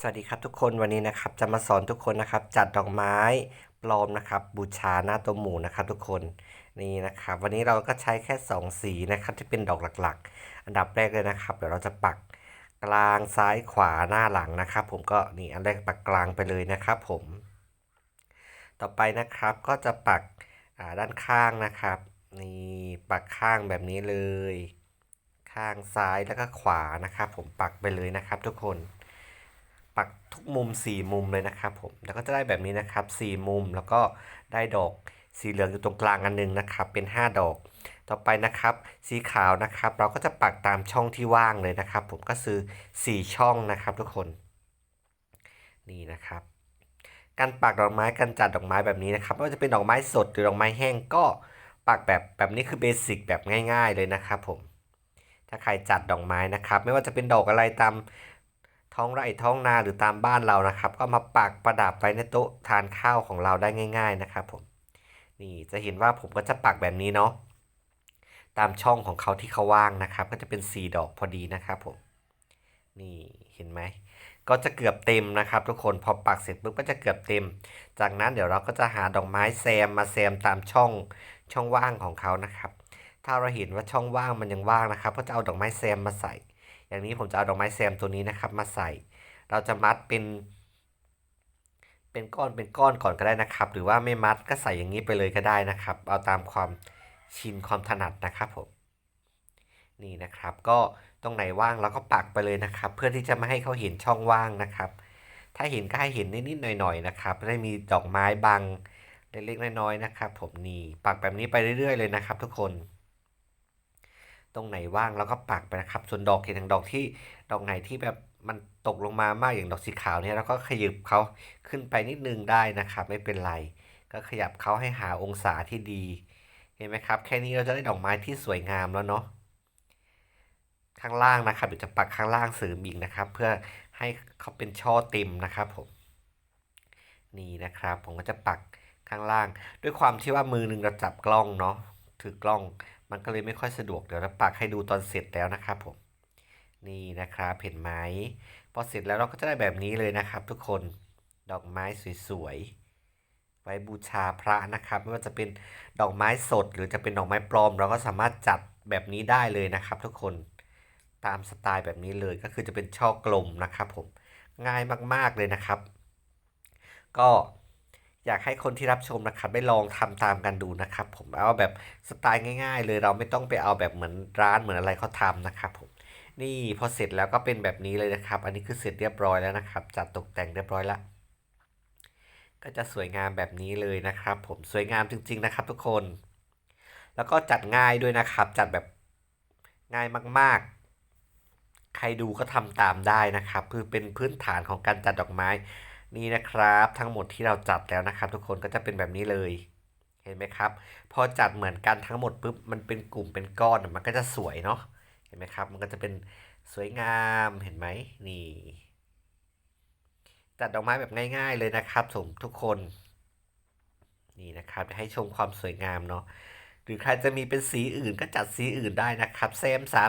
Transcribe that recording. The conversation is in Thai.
สวัสดีครับทุกคนวันนี้นะครับจะมาสอนทุกคนนะครับ จัดดอกไม้ปลอมนะครับ บูชาหน้าตัวหมูนะครับ ทุกคนนี่นะครับ วันนี้เราก็ใช้แค่ 2 สีนะครับที่เป็นดอกหลักๆ อันดับแรกเลยนะครับ เดี๋ยวเราจะปักกลางซ้ายขวาหน้าหลังนะครับ ผมก็นี่อันแรกปักกลางไปเลยนะครับ ผม ต่อไปนะครับก็จะปักด้านข้างนะครับนี่ปักข้างแบบนี้เลย ข้างซ้ายแล้วก็ขวานะครับ ผมปักไปเลยนะครับ ทุกคน ปักทุกมุม 4 มุมเลยนะครับผมแล้วก็จะได้แบบนี้นะครับ 4 มุมแล้วก็ได้ดอกสีเหลืองอยู่ตรงกลางอันหนึงนะครับ เป็น 5 ดอก ต่อไปนะครับ สีขาวนะครับ เราก็จะปักตามช่องที่ว่างเลยนะครับ ผมก็คือ4 ช่องนะครับทุกคนนี่นะครับ การปักดอกไม้การจัดดอกไม้แบบนี้นะครับไม่ว่าจะเป็นดอกไม้สดหรือดอกไม้แห้งก็ปักแบบแบบนี้คือเบสิกแบบง่าย ๆเลยนะครับผมถ้าใครจัดดอกไม้นะครับ ไม่ว่าจะเป็นดอกอะไรตาม ท้องไร่ท้องนาหรือตามบ้านเรานะครับ ก็มาปักประดับไว้ในโต๊ะทานข้าวของเราได้ง่าย ๆนะครับผมนี่จะเห็นว่าผมก็จะปักแบบนี้เนาะตามช่องของเขาที่เขาว่างนะครับ ก็จะเป็นสีดอกพอดีนะครับผมนี่เห็นไหมก็จะเกือบเต็มนะครับ ทุกคนพอปักเสร็จปุ๊บก็จะเกือบเต็ม จากนั้นเดี๋ยวเราก็จะหาดอกไม้แซมมาแซมตามช่องช่องว่างของเขานะครับ ถ้าเราเห็นว่าช่องว่างมันยังว่างนะครับ ก็จะเอาดอกไม้แซมมาใส่ อย่างนี้ผมจะเอาดอกไม้แซมตัวนี้นะครับมาใส่ เราจะมัดเป็น เป็นก้อนเป็นก้อนก่อนก็ได้นะครับ หรือว่าไม่มัดก็ใส่อย่างนี้ไปเลยก็ได้นะครับ เอาตามความชินความถนัดนะครับผมนี่นะครับ ก็ตรงไหนว่างเราก็ปักไปเลยนะครับ เพื่อที่จะไม่ให้เขาเห็นช่องว่างนะครับ ถ้าเห็นก็ให้เห็นนิดๆหน่อยๆนะครับได้มีดอกไม้บังเล็กๆน้อยๆนะครับ ผมนี่ปักแบบนี้ไปเรื่อย ๆ เลยนะครับ ทุกคน ตรงไหนว่างเราก็ปักไปนะครับ ส่วนดอกเห็นอย่างดอกที่ดอกไหนที่แบบมันตกลงมามากอย่างดอกสีขาวเนี่ยเราก็ขยับเขาขึ้นไปนิดนึงได้นะครับ ไม่เป็นไร ก็ขยับเขาให้หาองศาที่ดี เห็นไหมครับ แค่นี้เราจะได้ดอกไม้ที่สวยงามแล้วเนาะข้างล่างนะครับเดี๋ยวจะปักข้างล่างเสริมอีกนะครับ เพื่อให้เขาเป็นช่อเต็มนะครับผมนี่นะครับ ผมก็จะปักข้างล่าง ด้วยความที่ว่ามือหนึ่งเราจับกล้องเนาะถือกล้อง มันก็เลยไม่ค่อยสะดวกเดี๋ยวเราปักให้ดูตอนเสร็จแล้วนะครับผมนี่นะครับเห็นไหมพอเสร็จแล้วเราก็จะได้แบบนี้เลยนะครับ ทุกคนดอกไม้สวยๆไว้บูชาพระนะครับ ไม่ว่าจะเป็นดอกไม้สด หรือจะเป็นดอกไม้ปลอม เราก็สามารถจัดแบบนี้ได้เลยนะครับ ทุกคนตามสไตล์แบบนี้เลยก็คือจะเป็นช่อกลมนะครับผมง่ายมากๆเลยนะครับ ก็ อยากให้คนที่รับชมนะครับได้ลองทำตามกันดูนะครับ ผมเอาแบบสไตล์ง่าย ๆ เลยเราไม่ต้องไปเอาแบบเหมือนร้านเหมือนอะไรเขาทำนะครับผมนี่พอเสร็จแล้วก็เป็นแบบนี้เลยนะครับ อันนี้คือเสร็จเรียบร้อยแล้วนะครับ จัดตกแต่งเรียบร้อยล้วก็จะสวยงามแบบนี้เลยนะครับ ผมสวยงามจริง ๆนะครับ ทุกคน แล้วก็จัดง่ายด้วยนะครับ จัดแบบง่ายมาก ๆ ใครดูก็ทำตามได้นะครับคือเป็นพื้นฐานของการจัดดอกไม้ นี่นะครับทั้งหมดที่เราจัดแล้วนะครับ ทุกคนก็จะเป็นแบบนี้เลย เห็นไหมครับ พอจัดเหมือนกันทั้งหมดปุ๊บมันเป็นกลุ่มเป็นก้อนมันก็จะสวยเนาะเห็นไหมครับ มันก็จะเป็นสวยงามเห็นไหมนี่ จัดดอกไม้แบบง่าย ๆเลยนะครับผมทุกคนนี่นะครับให้ชมความสวยงามเนาะหรือใครจะมีเป็นสีอื่นก็จัดสีอื่นได้นะครับแซมสาม